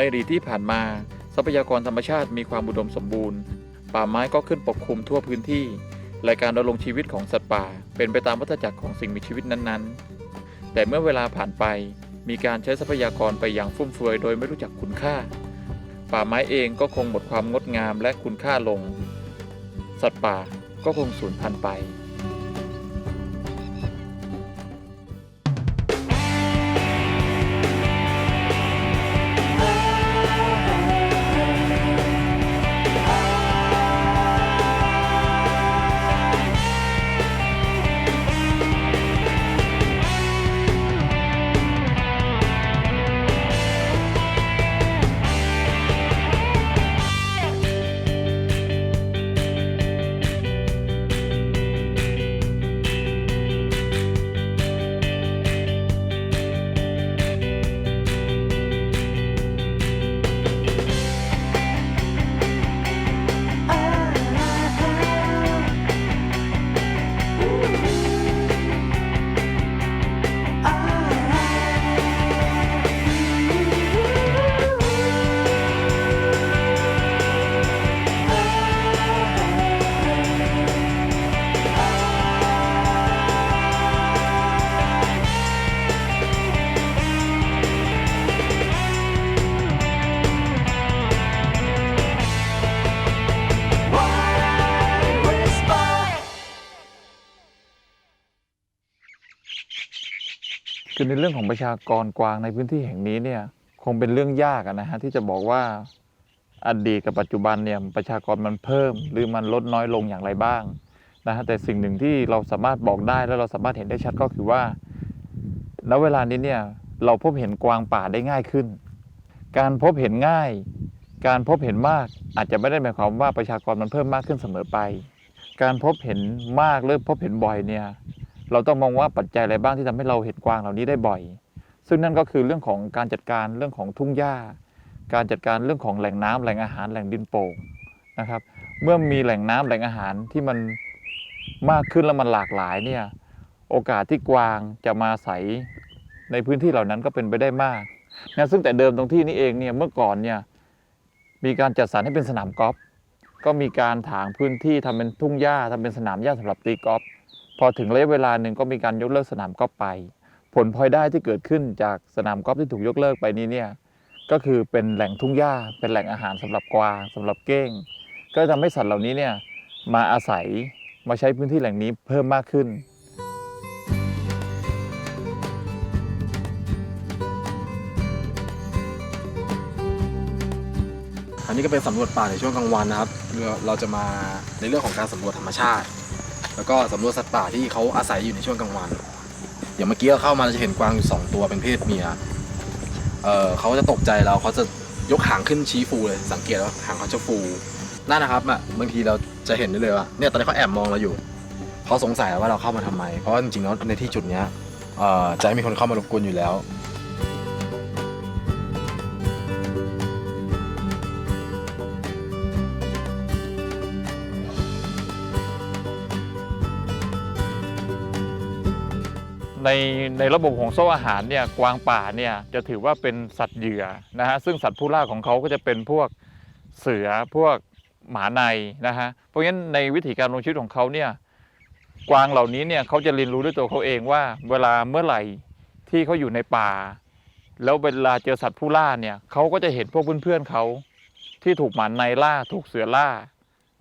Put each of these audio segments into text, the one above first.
ในอดีตที่ผ่านมา ทรัพยากรธรรมชาติมีความอุดมสมบูรณ์ ป่าไม้ก็ขึ้นปกคลุมทั่วพื้นที่และการดำรงชีวิตของสัตว์ป่า เป็นไปตามวัฏจักรของสิ่งมีชีวิตนั้นๆ แต่เมื่อเวลาผ่านไปมีการใช้ทรัพยากรไปอย่างฟุ่มเฟือยโดยไม่รู้จักคุณค่า ป่าไม้เองก็คงหมดความงดงามและคุณค่าลง สัตว์ป่าก็คงสูญพันธุ์ไป ในเรื่องของประชากรกวางในพื้นที่แห่งนี้เนี่ยคงเป็นเรื่องยากนะฮะที่จะบอกว่าอดีตกับปัจจุบันเนี่ยประชากรมันเพิ่ม หรือมันลดน้อยลงอย่างไรบ้างนะฮะแต่สิ่งหนึ่งที่เราสามารถบอกได้และเราสามารถเห็นได้ชัดก็คือว่าณเวลานี้เนี่ยเราพบเห็นกวางป่าได้ง่ายขึ้น การพบเห็นง่าย การพบเห็นมากอาจจะไม่ได้หมายความว่าประชากรมันเพิ่มมากขึ้นเสมอไป การพบเห็นมากหรือพบเห็นบ่อยเนี่ย เราต้องมองว่าปัจจัยอะไรบ้างที่ทำให้เราเห็นกวางเหล่านี้ได้บ่อย ซึ่งนั่นก็คือเรื่องของการจัดการเรื่องของทุ่งหญ้า การจัดการเรื่องของแหล่งน้ำแหล่งอาหารแหล่งดินโป่งนะครับ เมื่อมีแหล่งน้ำแหล่งอาหารที่มันมากขึ้นแล้วมันหลากหลายเนี่ยโอกาสที่กวางจะมาอาศัยในพื้นที่เหล่านั้นก็เป็นไปได้มากนะซึ่งแต่เดิมตรงที่นี้เองเนี่ยเมื่อก่อนเนี่ยมีการจัดสรรให้เป็นสนามกอล์ฟก็มีการถางพื้นที่ทำเป็นทุ่งหญ้าทำเป็นสนามหญ้าสำหรับตีกอล์ฟ พอถึงระยะเวลาหนึ่งก็มีการยกเลิกสนามกอล์ฟไป ผลพลอยได้ที่เกิดขึ้นจากสนามกอล์ฟที่ถูกยกเลิกไปนี้เนี่ยก็คือเป็นแหล่งทุ่งหญ้าเป็นแหล่งอาหารสำหรับกวางสำหรับเก้ง ก็ทำให้สัตว์เหล่านี้เนี่ยมาอาศัยมาใช้พื้นที่แหล่งนี้เพิ่มมากขึ้นอันนี้ก็เป็นสำรวจป่าในช่วงกลางวันนะครับ เราจะมาในเรื่องของการสำรวจธรรมชาติ แล้วก็สำรวจสัตว์ป่าที่เขาอาศัยอยู่ในช่วงกลางวัน อย่างเมื่อกี้เราเข้ามาเราจะเห็นกวางอยู่สองตัวเป็นเพศเมีย เออเขาจะตกใจเราเขาจะยกหางขึ้นชี้ฟูเลย สังเกตว่าหางเขาจะฟู นั่นนะครับอะบางทีเราจะเห็นได้เลยว่าเนี่ยตอนนี้เขาแอบมองเราอยู่เขาสงสัยว่าเราเข้ามาทำไม เพราะว่าจริงๆแล้วในที่จุดเนี้ยเอ่อจะไม่มีคนเข้ามารบกวนอยู่แล้ว ในในระบบของโซ่อาหารเนี่ยกวางป่าเนี่ยจะถือว่าเป็นสัตว์เหยื่อนะฮะซึ่งสัตว์ผู้ล่าของเขาก็จะเป็นพวกเสือพวกหมาในนะฮะเพราะงั้นในวิถีการดำรงชีวิตของเขาเนี่ยกวางเหล่านี้เนี่ยเขาจะเรียนรู้ด้วยตัวเขาเองว่าเวลาเมื่อไหร่ที่เขาอยู่ในป่า แล้วเวลาเจอสัตว์ผู้ล่าเนี่ยเขาก็จะเห็นพวกเพื่อนๆเขาที่ถูกหมาในล่าถูกเสือล่า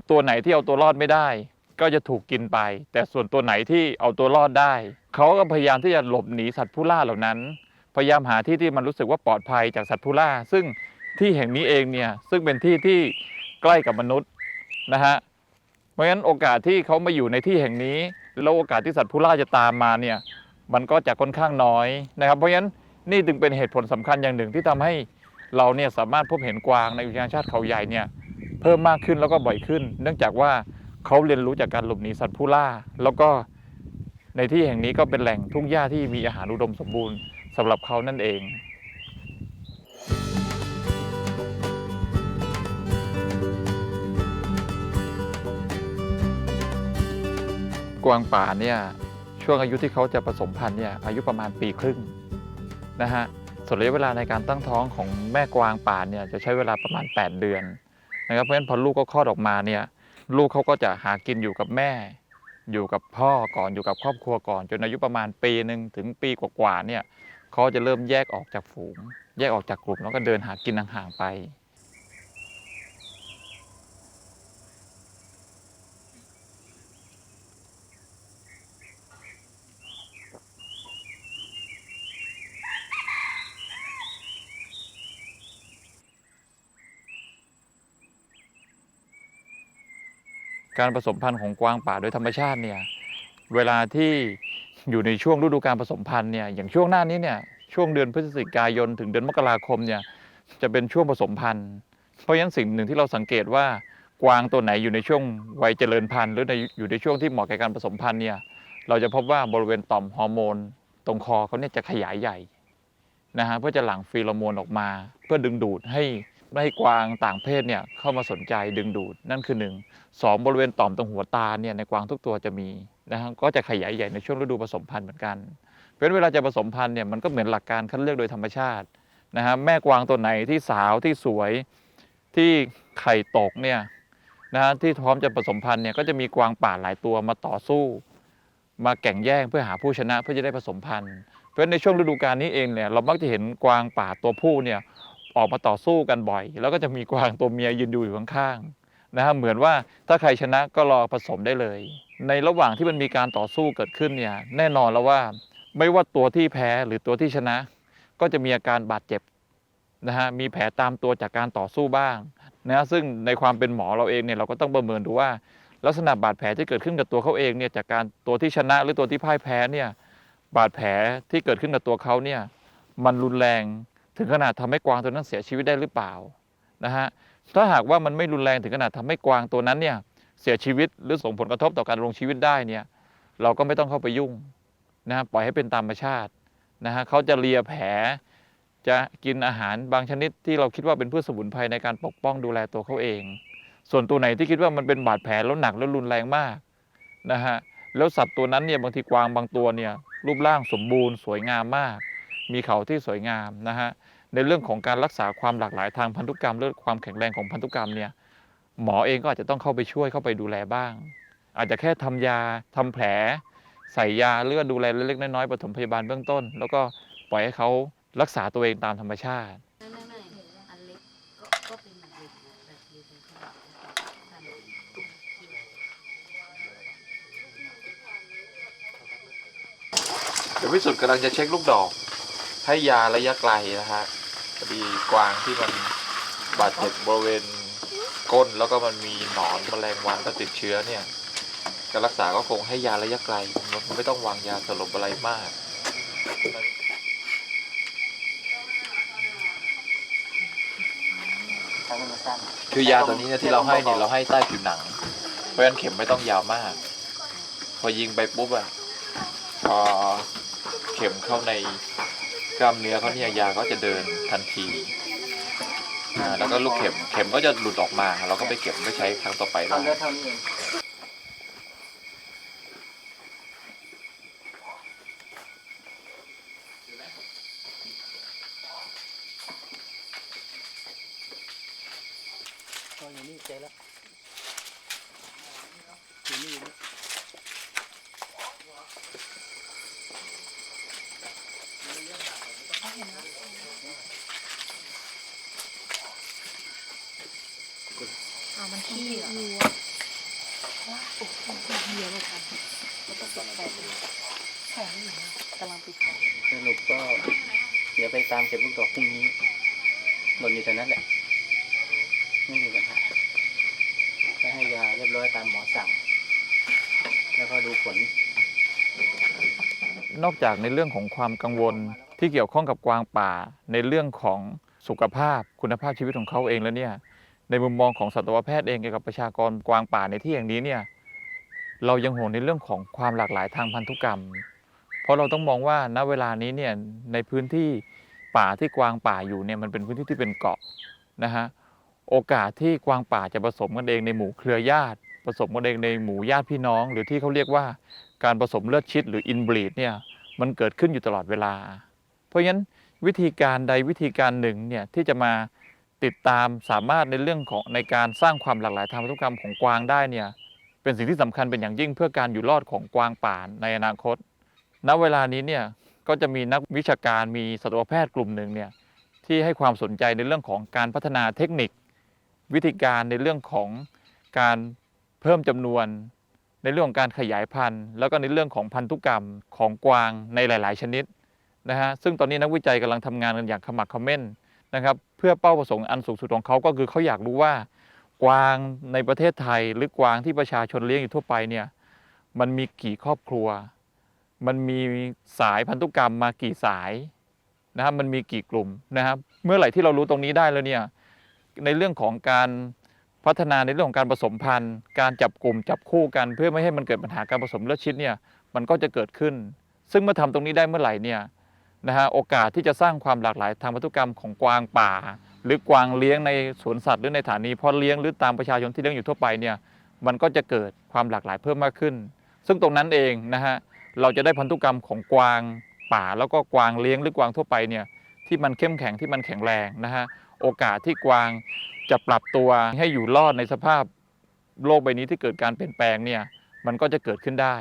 ตัวไหนที่เอาตัวรอดไม่ได้ ก็จะถูกกินไป แต่ส่วนตัวไหนที่เอาตัวรอดได้ เขาก็พยายามที่จะหลบหนีสัตว์ผู้ล่าเหล่านั้น พยายามหาที่ที่มันรู้สึกว่าปลอดภัยจากสัตว์ผู้ล่า ซึ่งที่แห่งนี้เองเนี่ยซึ่งเป็นที่ที่ใกล้กับมนุษย์นะฮะเพราะฉะนั้นโอกาสที่เขามาอยู่ในที่แห่งนี้แล้วโอกาสที่สัตว์ผู้ล่าจะตามมาเนี่ยมันก็จะค่อนข้างน้อยนะครับ เพราะฉะนั้นนี่จึงเป็นเหตุผลสำคัญอย่างหนึ่งที่ทำให้เราเนี่ยสามารถพบเห็นกวางในอุทยานชาติเขาใหญ่เนี่ยเพิ่มมากขึ้นแล้วก็บ่อยขึ้น เนื่องจากว่าเขาเรียนรู้จากการหลบหนีสัตว์ผู้ล่า แล้วก็ ในที่แห่งนี้ก็เป็นแหล่งทุ่งหญ้าที่มีอาหารอุดมสมบูรณ์สำหรับเขานั่นเองกวางป่าเนี่ยช่วงอายุที่เขาจะผสมพันธุ์เนี่ยอายุประมาณปีครึ่งนะฮะส่วนระยะเวลาในการตั้งท้องของแม่กวางป่าเนี่ยจะใช้เวลาประมาณ 8 เดือนนะครับเพราะฉะนั้นพอลูกก็คลอดออกมาเนี่ยลูกเขาก็จะหากินอยู่กับแม่ อยู่กับพ่อก่อนอยู่กับครอบครัวก่อน จนอายุประมาณปีหนึ่งถึงปีกว่าๆเนี่ยเขาจะเริ่มแยกออกจากฝูง แยกออกจากกลุ่มแล้วก็เดินหากินห่างๆไป การผสมพันธุ์ของกวางป่าโดยธรรมชาติเนี่ยเวลาที่อยู่ในช่วงฤดูการผสมพันธุ์เนี่ยอย่างช่วงหน้านี้เนี่ยช่วงเดือนพฤศจิกายนถึงเดือนมกราคมเนี่ยจะเป็นช่วงผสมพันธุ์ เพราะฉะนั้นสิ่งหนึ่งที่เราสังเกตว่ากวางตัวไหนอยู่ในช่วงวัยเจริญพันธุ์ หรือในอยู่ในช่วงที่เหมาะแก่การผสมพันธุ์เนี่ยเราจะพบว่าบริเวณต่อมฮอร์โมน ตรงคอเขาเนี่ยจะขยายใหญ่นะฮะเพื่อจะหลั่งฟีโรโมนออกมา เพื่อดึงดูดให้ ไม่ให้กวางต่างเพศเนี่ยเข้ามาสนใจดึงดูดนั่นคือหนึ่งสองบริเวณต่อมตรงหัวตาเนี่ยในกวางทุกตัวจะมีนะฮะก็จะขยายใหญ่ในช่วงฤดูผสมพันธุ์เหมือนกัน เพราะฉะนั้นเวลาจะผสมพันธุ์เนี่ยมันก็เหมือนหลักการคัดเลือกโดยธรรมชาตินะฮะแม่กวางตัวไหนที่สาวที่สวยที่ไข่ตกเนี่ยนะฮะที่พร้อมจะผสมพันธุ์เนี่ยก็จะมีกวางป่าหลายตัวมาต่อสู้ มาแข่งแย่งเพื่อหาผู้ชนะเพื่อจะได้ผสมพันธุ์ เพราะฉะนั้นในช่วงฤดูกาลนี้เองเนี่ยเรามักจะเห็นกวางป่าตัวผู้เนี่ย ออกมาต่อสู้กันบ่อย แล้วก็จะมีกวางตัวเมียยืนดูอยู่ข้างๆนะฮะเหมือนว่าถ้าใครชนะก็รอผสมได้เลย ในระหว่างที่มันมีการต่อสู้เกิดขึ้นเนี่ยแน่นอนแล้วว่าไม่ว่าตัวที่แพ้หรือตัวที่ชนะ ก็จะมีอาการบาดเจ็บนะฮะมีแผลตามตัวจากการต่อสู้บ้างนะฮะซึ่งในความเป็นหมอเราเองเนี่ยเราก็ต้องประเมินดูว่า ลักษณะบาดแผลที่เกิดขึ้นกับตัวเขาเองเนี่ยจากการตัวที่ชนะหรือตัวที่พ่ายแพ้เนี่ยบาดแผลที่เกิดขึ้นกับตัวเขาเนี่ยมันรุนแรง ถึงขนาดทำให้กวางตัวนั้นเสียชีวิตได้หรือเปล่านะฮะถ้าหากว่ามันไม่รุนแรงถึงขนาดทำให้กวางตัวนั้นเนี่ยเสียชีวิตหรือส่งผลกระทบต่อการดำรงชีวิตได้เนี่ยเราก็ไม่ต้องเข้าไปยุ่งนะฮะปล่อยให้เป็นตามธรรมชาตินะฮะเขาจะเลียแผล จะกินอาหารบางชนิดที่เราคิดว่าเป็นพืชสมุนไพรในการปกป้องดูแลตัวเขาเอง ส่วนตัวไหนที่คิดว่ามันเป็นบาดแผลแล้วหนักแล้วรุนแรงมากนะฮะแล้วสัตว์ตัวนั้นเนี่ยบางทีกวางบางตัวเนี่ยรูปร่างสมบูรณ์สวยงามมาก มีเขาที่สวยงามนะฮะ ในเรื่องของการรักษาความหลากหลายทางพันธุกรรมหรือความแข็งแรงของพันธุกรรมเนี่ยหมอเองก็อาจจะต้องเข้าไปช่วยเข้าไปดูแลบ้าง อาจจะแค่ทำยาทำแผล ใส่ยาหรือว่าดูแลเล็กๆน้อยๆปฐมพยาบาลเบื้องต้น แล้วก็ปล่อยให้เขารักษาตัวเองตามธรรมชาติเดี๋ยวพิสุทธ์กำลังจะเช็คลูกดอก ให้ยาระยะไกลนะฮะ พอดีกวางที่มันบาดเจ็บบริเวณก้นแล้วก็มันมีหนอนแมลงวันก็ติดเชื้อเนี่ยการรักษาก็คงให้ยาระยะไกลมันไม่ต้องวางยาสลบอะไรมากคือยาตัวนี้เนี่ยที่เราให้เนี่ยเราให้ใต้ผิวหนัง เพราะฉะนั้นเข็มไม่ต้องยาวมาก พอยิงไปปุ๊บอะพอเข็มเข้าใน กล้ามเนื้อเขาเนี่ยยาก็จะเดินทันทีอ่าแล้วก็ลูกเข็มเข็มก็จะหลุดออกมา เราก็ไปเก็บไปใช้ครั้งต่อไปได้ ทำได้เท่านี้เอง ก็อยู่นี่เจอแล้วอยู่นี่อยู่นี่ อ่ามันขี้เหรอ ว้าโอ้โหเยอะเลยค่ะก็ต้องตกใจแข็งอยู่นะกำลังติดไฟสรุปก็เดี๋ยวไปตามเก็บลูกดอกพรุ่งนี้หล่นอยู่แต่นั้นแหละ ไม่มีปัญหาก็ให้ยาเรียบร้อยตามหมอสั่ง แล้วก็ดูผล นอกจากในเรื่องของความกังวลที่เกี่ยวข้องกับกวางป่า ในเรื่องของสุขภาพคุณภาพชีวิตของเขาเองแล้วเนี่ย ในมุมมองของสัตวแพทย์เองเกี่ยวกับประชากรกวางป่าในที่อย่างนี้เนี่ยเรายังห่วงในเรื่องของความหลากหลายทางพันธุกรรม เพราะเราต้องมองว่าณเวลานี้เนี่ยในพื้นที่ป่าที่กวางป่าอยู่เนี่ยมันเป็นพื้นที่ที่เป็นเกาะนะฮะโอกาสที่กวางป่าจะผสมกันเองในหมู่เครือญาติผสมกันเองในหมู่ญาติพี่น้อง หรือที่เขาเรียกว่าการผสมเลือดชิดหรืออินบรีดเนี่ยมันเกิดขึ้นอยู่ตลอดเวลา เพราะฉะนั้นวิธีการใดวิธีการหนึ่งเนี่ยที่จะมา ติดตามสามารถในเรื่องของในการสร้างความหลากหลายทางพันธุกรรมของกวางได้เนี่ยเป็นสิ่งที่สำคัญเป็นอย่างยิ่งเพื่อการอยู่รอดของกวางป่าในอนาคต ณ เวลานี้เนี่ยก็จะมีนักวิชาการมีสัตวแพทย์กลุ่มหนึ่งเนี่ยที่ให้ความสนใจในเรื่องของการพัฒนาเทคนิค วิธีการในเรื่องของการเพิ่มจำนวน ในเรื่องของการขยายพันธุ์ แล้วก็ในเรื่องของพันธุกรรมของกวางในหลาย ๆ ชนิดนะฮะซึ่งตอนนี้นักวิจัยกำลังทำงานกันอย่างขมักขม้น นะครับเพื่อเป้าประสงค์อันสูงสุดของเขาก็คือเขาอยากรู้ว่ากวางในประเทศไทย หรือกวางที่ประชาชนเลี้ยงอยู่ทั่วไปเนี่ยมันมีกี่ครอบครัว มันมีสายพันธุกรรมมากี่สายนะครับมันมีกี่กลุ่มนะครับ เมื่อไหร่ที่เรารู้ตรงนี้ได้แล้วเนี่ยในเรื่องของการพัฒนาในเรื่องของการผสมพันธุ์ การจับกลุ่มจับคู่กัน เพื่อไม่ให้มันเกิดปัญหาการผสมเลือดชิดเนี่ยมันก็จะเกิดขึ้น ซึ่งเมื่อทำตรงนี้ได้เมื่อไหร่เนี่ย นะฮะโอกาสที่จะสร้างความหลากหลายทางพันธุกรรมของกวางป่า หรือกวางเลี้ยงในสวนสัตว์หรือในฐานีเพาะเลี้ยงหรือตามประชาชนที่เลี้ยงอยู่ทั่วไปเนี่ยมันก็จะเกิดความหลากหลายเพิ่มมากขึ้น ซึ่งตรงนั้นเองนะฮะเราจะได้พันธุกรรมของกวางป่า แล้วก็กวางเลี้ยงหรือกวางทั่วไปเนี่ยที่มันเข้มแข็งที่มันแข็งแรงนะฮะโอกาสที่กวางจะปรับตัวให้อยู่รอดในสภาพโลกใบนี้ที่เกิดการเปลี่ยนแปลงเนี่ยมันก็จะเกิดขึ้นได้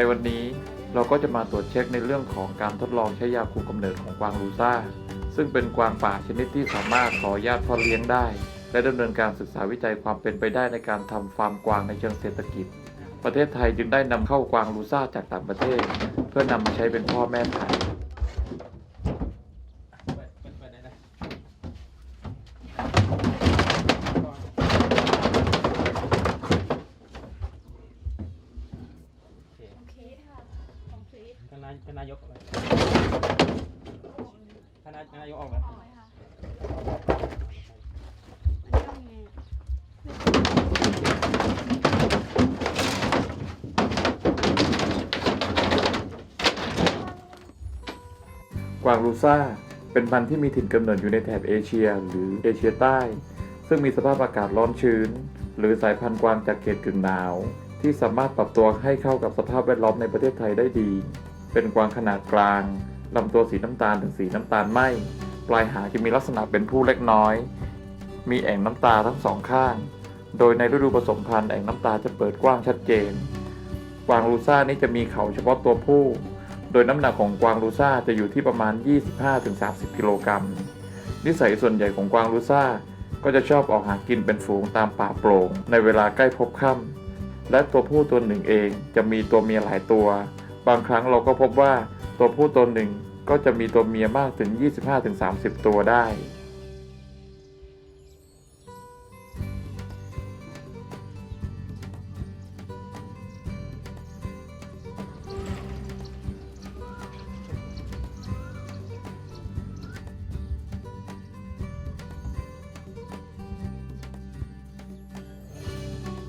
ในวันนี้เราก็จะมาตรวจเช็คในเรื่องของการทดลองใช้ยาคุมกำเนิดของกวางลูซ่า ซึ่งเป็นกวางป่าชนิดที่สามารถขออนุญาตพ่อเลี้ยงได้ และดำเนินการศึกษาวิจัยความเป็นไปได้ในการทำฟาร์มกวางในเชิงเศรษฐกิจ ประเทศไทยจึงได้นำเข้ากวางลูซ่าจากต่างประเทศ เพื่อนำมาใช้เป็นพ่อแม่พันธุ์ โอเคค่ะของฟรีด ท่านนายท่านนายกอะไรท่านนายท่านนายกออกไหม อร่อยค่ะอันนี้ทำยังไง ลูซ่าเป็นพันธุ์ที่มีถิ่นกำเนิดอยู่ในแถบเอเชีย หรือเอเชียใต้ ซึ่งมีสภาพอากาศร้อนชื้น หรือสายพันธุ์กวางจากเขตกึ่งหนาว ที่สามารถปรับตัวให้เข้ากับสภาพแวดล้อมในประเทศไทยได้ดี เป็นกวางขนาดกลางลำตัวสีน้ำตาลถึงสีน้ำตาลไหมปลายหางจะมีลักษณะเป็นผู้เล็กน้อย มีแอ่งน้ำตาทั้งสองข้าง โดยในฤดูผสมพันธุ์แอ่งน้ำตาจะเปิดกว้างชัดเจน กวางลูซ่านี้จะมีเขาเฉพาะตัวผู้ โดยน้ำหนักของกวางลูซ่าจะอยู่ที่ประมาณ 25-30 กิโลกรัม นิสัยส่วนใหญ่ของกวางลูซ่าก็จะชอบออกหากินเป็นฝูงตามป่าโปร่ง ในเวลาใกล้พบค่ำและตัวผู้ตัวหนึ่งเองจะมีตัวเมียหลายตัว บางครั้งเราก็พบว่าตัวผู้ตัวหนึ่งก็จะมีตัวเมียมากถึง 25-30 ตัวได้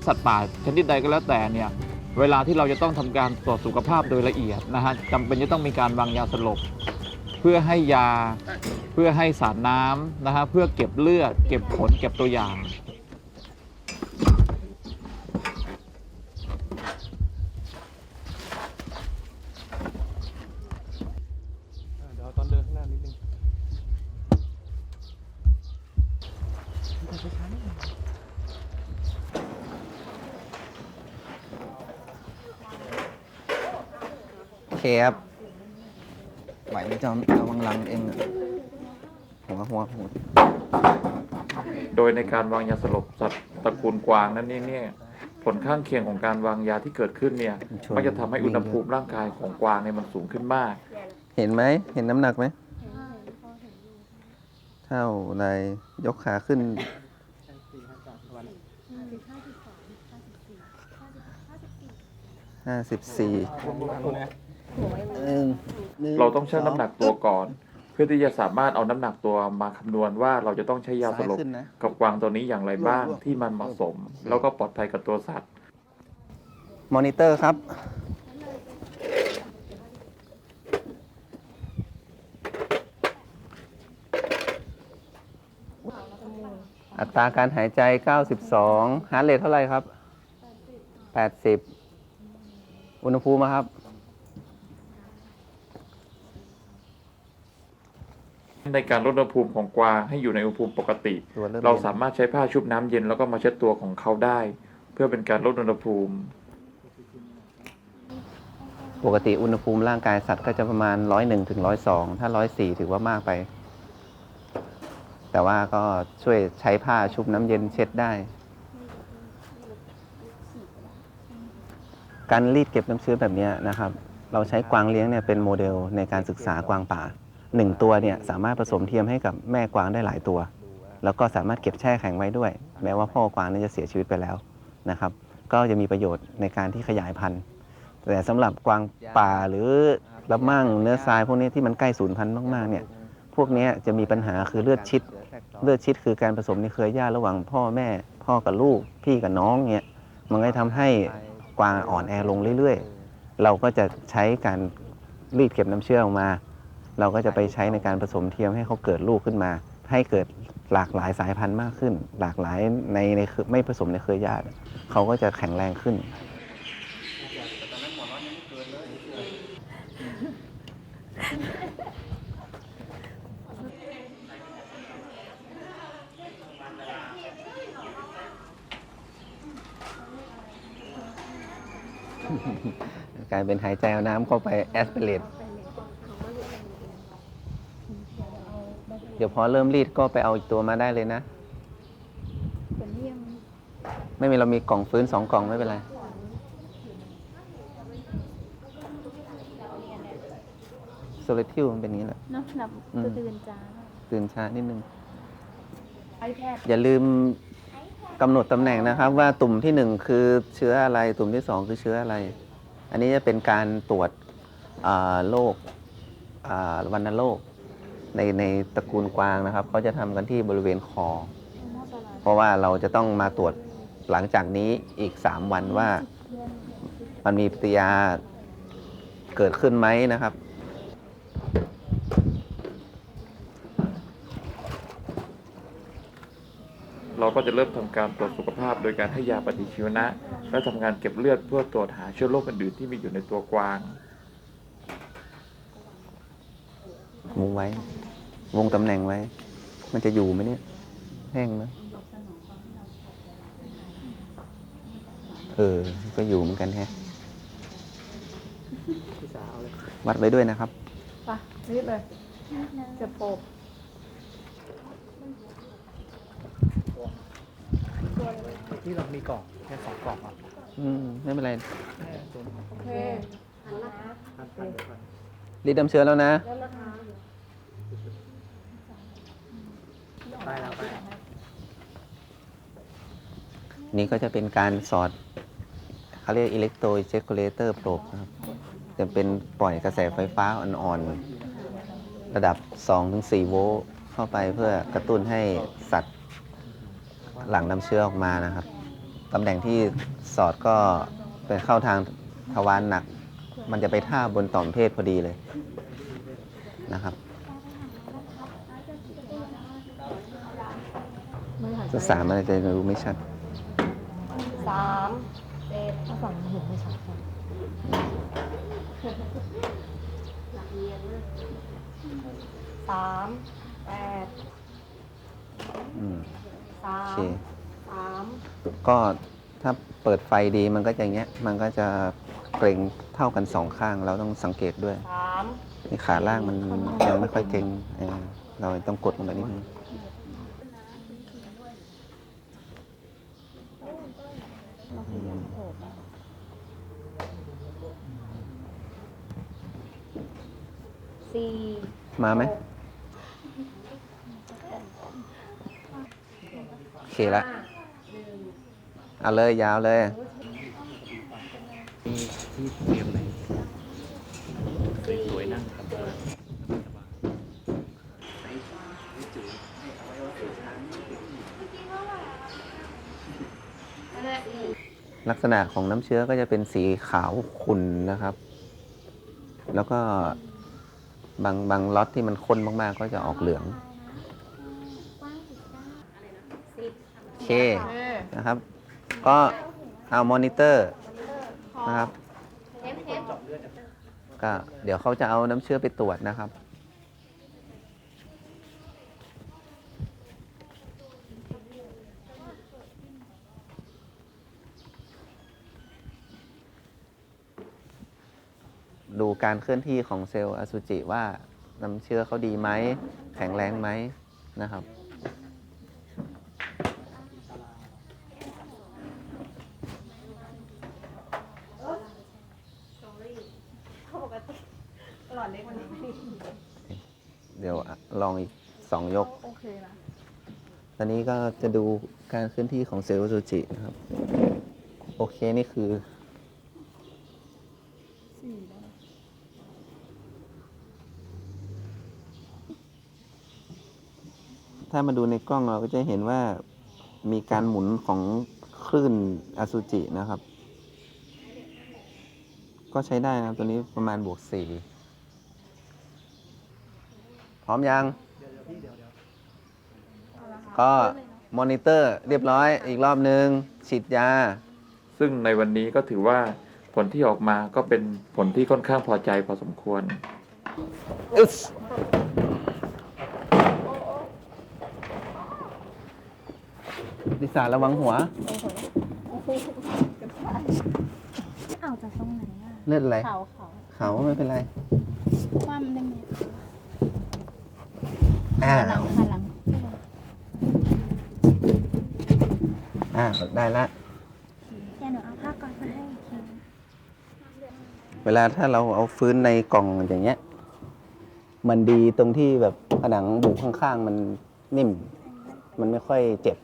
สัตว์ป่าชนิดใดก็แล้วแต่เนี่ยเวลาที่เราจะต้องทำการตรวจสุขภาพโดยละเอียดนะฮะจำเป็นจะต้องมีการวางยาสลบเพื่อให้ยาเพื่อให้สารน้ำนะฮะเพื่อเก็บเลือด เก็บผลเก็บตัวอย่าง เดี๋ยวตอนเดินข้างหน้านิดนึง โอเคครับไหวไหมจอมระวังหลังเองอะหัวหัวหัว โดยใน การวางยาสลบสัตว์ตระกูลกวางนั้นนี่เนี่ยผลข้างเคียงของการวางยาที่เกิดขึ้นเนี่ยมันจะทำให้อุณหภูมิร่างกายของกวางเนี่ยมันสูงขึ้นมาก เห็นไหม เห็นน้ำหนักไหม เท่าไรยกขาขึ้น ห้าสิบสี่รวมๆนะหนึ่งหนึ่เราต้องชั่งน้ำหนักตัวก่อน เพื่อที่จะสามารถเอาน้ำหนักตัวมาคำนวณว่าเราจะต้องใช้ยาสซ้ายลบขึ้นนะ กับกวางตัวนี้อย่างไรบ้างร่วงๆที่มันเหมาะสม แล้วก็ปลอดภัยกับตัวสัตว์ มอนิเตอร์ครับ อัตราการหายใจ 92 ฮาร์ทเรทเท่าไหร่ครับ 80 อุณหภูมิอะครับ ในการลดอุณหภูมิของกวางให้อยู่ในอุณหภูมิปกติ ตัวเริ่มเราย็นสามารถใช้ผ้าชุบน้ำเย็นแล้วก็มาเช็ดตัวของเขาได้ เพื่อเป็นการลดอุณหภูมิ ปกติอุณหภูมิร่างกายสัตว์ก็จะประมาณ101ถึง102ถ้า104ถือว่ามากไป แต่ว่าก็ช่วยใช้ผ้าชุบน้ำเย็นเช็ดได้ การรีดเก็บน้ำเชื้อแบบเนี้ยนะครับ เราใช้กวางเลี้ยงเนี่ยเป็นโมเดลในการศึกษากวางป่า หนึ่งตัวเนี่ยสามารถผสมเทียมให้กับแม่กวางได้หลายตัว แล้วก็สามารถเก็บแช่แข็งไว้ด้วย แม้ว่าพ่อกวางนี่ยจะเสียชีวิตไปแล้วนะครับ ก็จะมีประโยชน์ในการที่ขยายพันธุ์ แต่สำหรับกวางป่าหรือละมั่งเนื้อทรายพวกนี้ที่มันใกล้สูญพันธุ์มากๆเนี่ยพวกนี้จะมีปัญหาคือเลือดชิด เลือดชิดคือการผสมในเครือญาติระหว่างพ่อแม่ พ่อกับลูก พี่กับน้องเนี่ยมันก็จะทำให้กวางอ่อนแอลงเรื่อยๆ เราก็จะใช้การรีดเก็บน้ำเชื่อออกมา เราก็จะไปใช้ในการผสมเทียมให้เขาเกิดลูกขึ้นมา ให้เกิดหลากหลายสายพันธุ์มากขึ้น หลากหลายในในคือไม่ผสมในเครือญาติเขาก็จะแข็งแรงขึ้นกลายเป็นหายใจเอาน้ำเข้าไปแอสเปเรต ดี๋ยวพอเริ่มรีดก็ไปเอาอีกตัวมาได้เลยนะไม่มีเรามีกล่องฟื้นสองกล่องไม่เป็นไร โซลิทิวมันเป็นอย่างนี้แหละน้ำหนักอืมจะตื่นจ้าตื่นช้านิดนึง ไอแพดอย่าลืมกำหนดตำแหน่งนะครับ ว่าตุ่มที่หนึ่งคือเชื้ออะไร ตุ่มที่สองคือเชื้ออะไร อันนี้จะเป็นการตรวจอ่าโรคอ่าวัณโรค ในในตระกูลกวางนะครับเขาจะทำกันที่บริเวณคอ เพราะว่าเราจะต้องมาตรวจหลังจากนี้อีก 3 วันว่ามันมีปฏิกิริยาเกิดขึ้นไหมนะครับ เราก็จะเริ่มทำการตรวจสุขภาพ โดยการให้ยาปฏิชีวนะ และทำการเก็บเลือดเพื่อตรวจหาเชื้อโรคอื่นๆที่มีอยู่ในตัวกวาง วงไว้ วงตำแหน่งไว้ มันจะอยู่ไหมเนี่ย แห้งไหมเออ ก็อยู่เหมือนกันแฮะวัดไว้ด้วยนะครับไปรีบเลยจะโปบที่เรามีกล่องแค่สองกล่องครับอืม ไม่เป็นไรโอเค รีดน้ำเชื้อแล้วนะ ไปแล้วไปนี่ก็จะเป็นการสอดเขาเรียกอิเล็กโทรเจค u เลเตอร์โปรบนะครับ จะเป็นปล่อยกระแสไฟฟ้าอ่อนๆ ระดับ 2-4 โวลต์เข้าไปเพื่อกระตุ้นให้สัตว์หลั่งน้ำเชื้อออกมานะครับ ตำแหน่งที่สอดก็เป็นเข้าทางทวารหนัก มันจะไปท่าบบนต่อมเพศพอดีเลยนะครับภาษามันอาจจะรู้ไม่ชัดสามเจ็ดถ้าฝั่งเห็นไม่ชัดค่ะสามแปดอืมสาโอมเคสามก็ถ้าเปิดไฟดีมันก็จะอย่างเงี้ย มันก็จะเกร็งเท่ากันสองข้าง เราต้องสังเกตด้วยสามนี่ขาล่างมันยังไม่ค่อยเกร็งเออเราต้องกดลงไปนิดนึงสี่มาไหมโอเคละเอาเลยยาวเลยมีที่เตรียมไหนสวยๆนั่งทำสบาย ลักษณะของน้ำเชื้อก็จะเป็นสีขาวขุ่นนะครับ แล้วก็บางบางล็อตที่มันข้นมากๆ ก็จะออกเหลือง โอเคนะครับ ก็เอามอนิเตอร์นะครับ ก็เดี๋ยวเขาจะเอาน้ำเชื้อไปตรวจนะครับ การเคลื่อนที่ของเซลล์อสุจิว่าน้ำเชื้อเขาดีไหมแข็งแรงไหมนะครับเดี๋ยวอะลองอีกสองยก โอเคนะตอนนี้ก็จะดูการเคลื่อนที่ของเซลล์อสุจินะครับ โอเคนี่คือ สี่แล้ว ถ้ามาดูในกล้องเราก็จะเห็นว่ามีการหมุนของคลื่นอสุจินะครับ ก็ใช้ได้นะครับตัวนี้ประมาณบวกสี่พร้อมยัง ก็มอนิเตอร์เรียบร้อยอีกรอบนึง ฉีดยา ซึ่งในวันนี้ก็ถือว่าผลที่ออกมาก็เป็นผลที่ค่อนข้างพอใจพอสมควรอึ สดิสาระวังหัว เอาจากตรงไหนอะเลือดอะไรเขาเขาเขาไม่เป็นไรคว่ำได้ไหมอ่าขาหลังขาหลังอ่าได้ละเดี๋ยวหนูเอาผ้าก๊อซมาให้อีกทีเวลาถ้าเราเอาฟื้นในกล่องอย่างเงี้ย มันดีตรงที่แบบผนังบุข้างๆ มันนิ่ม มันไม่ค่อยเจ็บ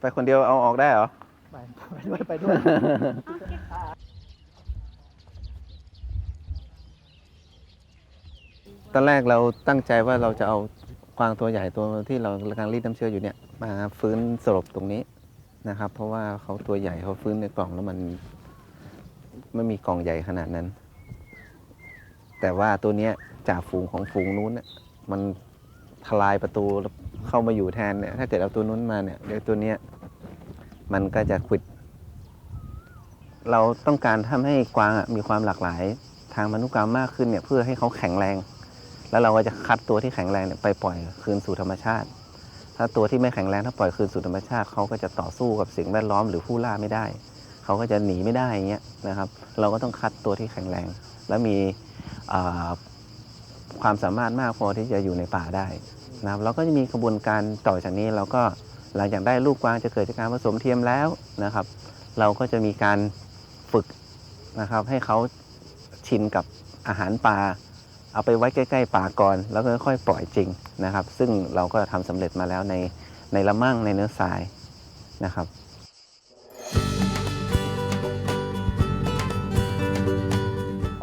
ไปคนเดียวเอาออกได้เหรอ ไปไปด้วยไปด้วย ตอนแรกเราตั้งใจว่าเราจะเอากวางตัวใหญ่ตัวที่เรากำลังรีดน้ำเชื้ออยู่เนี่ย มาฟื้นสลบตรงนี้ นะครับ เพราะว่าเขาตัวใหญ่เขาฟื้นในกล่องแล้วมันไม่มีกล่องใหญ่ขนาดนั้น แต่ว่าตัวเนี้ยจากฝูงของฝูงนู้นเนี่ยมันทลายประตูแล้วเข้ามาอยู่แทนเนี่ยถ้าเกิดเอาตัวนู้นมาเนี่ยเดี๋ยวตัวเนี้ยมันก็จะขิด เราต้องการทำให้กวางอะมีความหลากหลายทางพันธุกรรมมากขึ้นเนี่ยเพื่อให้เขาแข็งแรง แล้วเราก็จะคัดตัวที่แข็งแรงเนี่ยไปปล่อยคืนสู่ธรรมชาติ ถ้าตัวที่ไม่แข็งแรงถ้าปล่อยคืนสู่ธรรมชาติเขาก็จะต่อสู้กับสิ่งแวดล้อมหรือผู้ล่าไม่ได้ เขาก็จะหนีไม่ได้อย่างเงี้ยนะครับ เราก็ต้องคัดตัวที่แข็งแรง และมีความสามารถมากพอที่จะอยู่ในป่าได้นะครับเราก็จะมีกระบวนการต่อจากนี้เราก็หลังจากได้ลูกกวางจะเกิดจากการผสมเทียมแล้วนะครับ เราก็จะมีการฝึกนะครับให้เขาชินกับอาหารป่า เอาไปไว้ใกล้ๆป่าก่อน แล้วก็ค่อยๆปล่อยจริงนะครับ ซึ่งเราก็ทำสำเร็จมาแล้วในในละมั่งในเนื้อทรายนะครับ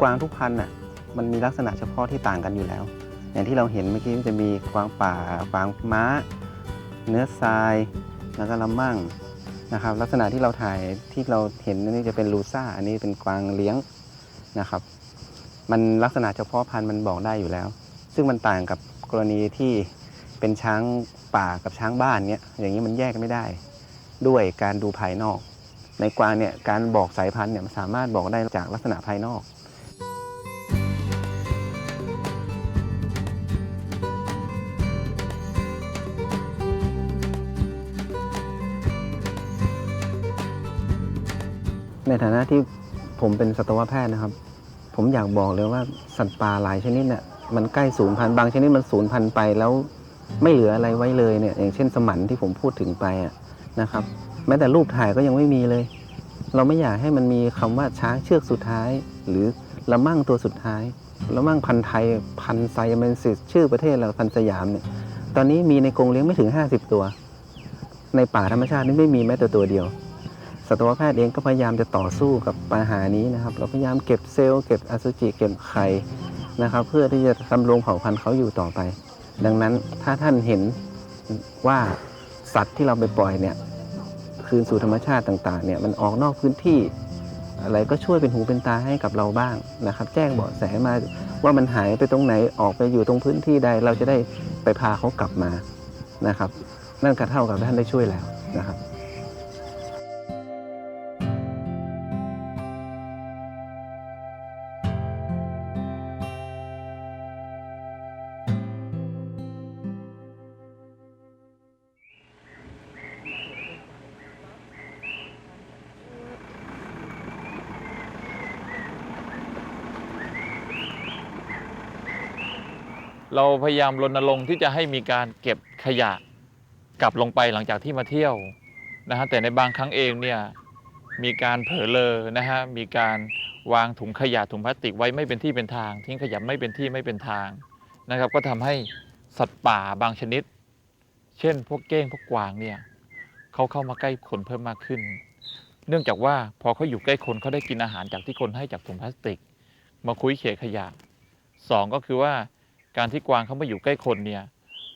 กวางทุกพันธุ์น่ะมันมีลักษณะเฉพาะที่ต่างกันอยู่แล้ว อย่างที่เราเห็นเมื่อกี้จะมีกวางป่ากวางม้า เนื้อทราย แล้วก็ละมั่งนะครับ ลักษณะที่เราถ่ายที่เราเห็นนี่จะเป็นลูซ่า อันนี้เป็นกวางเลี้ยงนะครับ มันลักษณะเฉพาะพันธุ์มันบอกได้อยู่แล้ว ซึ่งมันต่างกับกรณีที่เป็นช้างป่ากับช้างบ้านเนี่ยอย่างนี้มันแยกกันไม่ได้ ด้วยการดูภายนอก ในกวางเนี่ยการบอกสายพันธุ์เนี่ยมันสามารถบอกได้จากลักษณะภายนอกในฐานะที่ผมเป็นสัตวแพทย์นะครับ ผมอยากบอกเลยว่าสัตว์ป่าหลายชนิดเนี่ยมันใกล้สูญพันธุ์บางชนิดมันสูญพันธุ์ไปแล้วไม่เหลืออะไรไว้เลยเนี่ย อย่างเช่นสมันที่ผมพูดถึงไปอะนะครับ แม้แต่รูปถ่ายก็ยังไม่มีเลย เราไม่อยากให้มันมีคำว่าช้างเชือกสุดท้าย หรือละมั่งตัวสุดท้ายละมั่งพันธุ์ไทยพันธุ์ไซเมนซิสชื่อประเทศเราพันธุ์สยามเนี่ย ตอนนี้มีในกรงเลี้ยงไม่ถึง 50 ตัว ในป่าธรรมชาตินี่ไม่มีแม้แต่ตัวเดียว สัตวแพทย์เองก็พยายามจะต่อสู้กับปัญหานี้นะครับ เราพยายามเก็บเซลล์เก็บอสุจิเก็บไข่นะครับ เพื่อที่จะดำรงเผ่าพันธุ์เขาอยู่ต่อไป ดังนั้นถ้าท่านเห็นว่าสัตว์ที่เราไปปล่อยเนี่ยคืนสู่ธรรมชาติต่างๆเนี่ยมันออกนอกพื้นที่อะไรก็ช่วยเป็นหูเป็นตาให้กับเราบ้างนะครับ แจ้งเบาะแสมาว่ามันหายไปตรงไหนออกไปอยู่ตรงพื้นที่ใดเราจะได้ไปพาเขากลับมานะครับ นั่นก็เท่ากับท่านได้ช่วยแล้วนะครับ เราพยายามรณรงค์ที่จะให้มีการเก็บขยะกลับลงไปหลังจากที่มาเที่ยวนะฮะแต่ในบางครั้งเองเนี่ยมีการเผลอเลอนะฮะมีการวางถุงขยะถุงพลาสติกไว้ไม่เป็นที่เป็นทาง ทิ้งขยะไม่เป็นที่ไม่เป็นทางนะครับ ก็ทำให้สัตว์ป่าบางชนิด เช่น พวกเก้งพวกกวางเนี่ยเขาเข้ามาใกล้คนเพิ่มมากขึ้น เนื่องจากว่าพอเขาอยู่ใกล้คนเขาได้กินอาหารจากที่คนให้จากถุงพลาสติก มาคุยเขี่ยขยะสองก็คือว่า การที่กวางเขามาอยู่ใกล้คนเนี่ย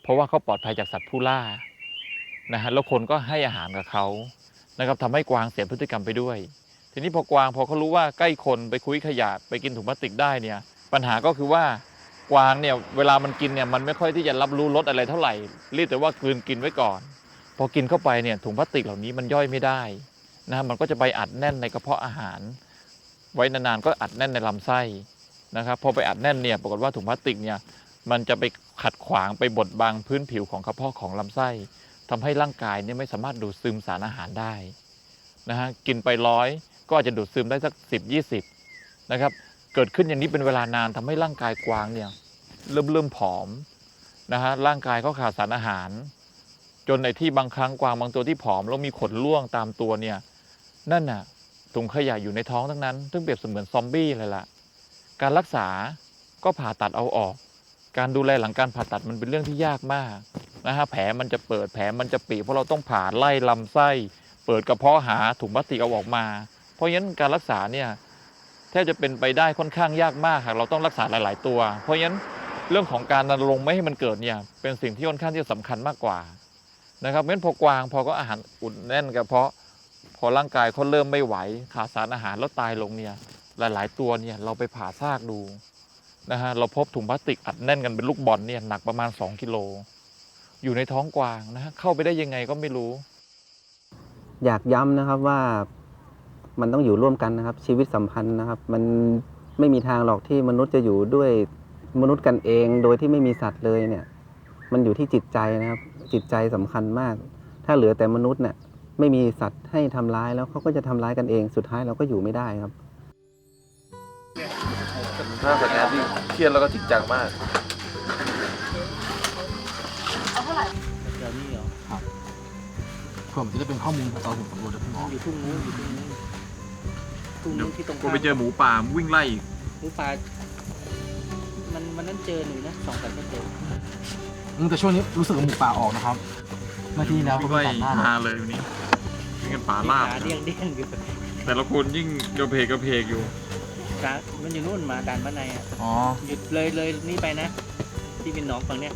เพราะว่าเขาปลอดภัยจากสัตว์ผู้ล่านะฮะแล้วคนก็ให้อาหารกับเขานะครับทำให้กวางเสียพฤติกรรมไปด้วย ทีนี้พอกวางพอเขารู้ว่าใกล้คนไปคุยขยะไปกินถุงพลาสติกได้เนี่ย ปัญหาก็คือว่ากวางเนี่ยเวลามันกินเนี่ยมันไม่ค่อยที่จะรับรู้รสอะไรเท่าไหร่รีบแต่ว่ากลืนกินไว้ก่อน พอกินเข้าไปเนี่ยถุงพลาสติกเหล่านี้มันย่อยไม่ได้นะฮะมันก็จะไปอัดแน่นในกระเพาะอาหาร ไว้นานๆก็อัดแน่นในลำไส้นะครับพอไปอัดแน่นเนี่ยปรากฏว่าถุงพลาสติกเนี่ย มันจะไปขัดขวางไปบดบังพื้นผิวของกระเพาะของลำไส้ทำให้ร่างกายเนี่ยไม่สามารถดูดซึมสารอาหารได้นะฮะกินไปร้อยก็อาจจะดูดซึมได้สัก 10 20นะครับเกิดขึ้นอย่างนี้เป็นเวลานานทำให้ร่างกายกวางเนี่ยเริ่มเริ่มผอมนะฮะร่างกายเขาขาดสารอาหาร จนในที่บางครั้งกวางบางตัวที่ผอมแล้วมีขนร่วงตามตัวเนี่ยนั่นน่ะถุงขยะอยู่ในท้องทั้งนั้นซึ่งเปรียบเสมือนซอมบี้เลยล่ะการรักษาก็ผ่าตัดเอาออก การดูแลหลังการผ่าตัดมันเป็นเรื่องที่ยากมากนะฮะแผลมันจะเปิดแผลมันจะปีเพราะเราต้องผ่าไล่ลำไส้ เปิดกระเพาะหาถุงพลาสติกเอาออกมา เพราะฉะนั้นการรักษาเนี่ยแทบจะเป็นไปได้ค่อนข้างยากมากหากเราต้องรักษาหลาย ๆ ตัว เพราะฉะนั้นเรื่องของการรณรงค์ไม่ให้มันเกิดเนี่ยเป็นสิ่งที่ค่อนข้างที่จะสำคัญมากกว่านะครับเพราะฉะนั้นพอกวางพอก็อาหารอุ่นแน่นกระเพาะพอร่างกายเขาเริ่มไม่ไหวขาดสารอาหารแล้วตายลงเนี่ยหลาย ๆ ตัวเนี่ยเราไปผ่าซากดู นะฮะเราพบถุงพลาสติกอัดแน่นกันเป็นลูกบอลเนี่ยหนักประมาณ 2กิโลอยู่ในท้องกวางนะฮะเข้าไปได้ยังไงก็ไม่รู้ อยากย้ำนะครับว่ามันต้องอยู่ร่วมกันนะครับ ชีวิตสัมพันธ์นะครับ มันไม่มีทางหรอกที่มนุษย์จะอยู่ด้วยมนุษย์กันเองโดยที่ไม่มีสัตว์เลยเนี่ย มันอยู่ที่จิตใจนะครับ จิตใจสำคัญมาก ถ้าเหลือแต่มนุษย์เนี่ยไม่มีสัตว์ให้ทำร้ายแล้วเขาก็จะทำร้ายกันเอง สุดท้ายเราก็อยู่ไม่ได้ครับ เป็นงานที่เครียดแล้วก็จริงจังมากเดี๋ยวนี้เหรอเพื่อมันจะได้เป็นข้อมูลของเราผมสำรวจจะเพิ่งออกอยู่ทุ่งนู้นอยู่ทุ่งนู้นทุ่งนู้นที่ตรงกูไปเจอหมูป่าวิ่งไล่หมูป่ามันมันนั่นเจอหนูนะสองสามก็เจออืมแต่ช่วงนี้รู้สึกว่าหมูป่าออกนะครับเมื่อที่แล้ววิ่เขางไปไล่ตัดหน้าหาเลยเลยวันนี้วิ่งกันป่าลาบขาเด้งเด้งอยู่แต่ละคนยิ่งกระเพกกระเพกอยู่ ขามันอยู่นู่นมาดันมาในอะอ๋อหยุดเลยเลยนี่ไปนะ ที่เป็นหนองฝั่งเนี้ย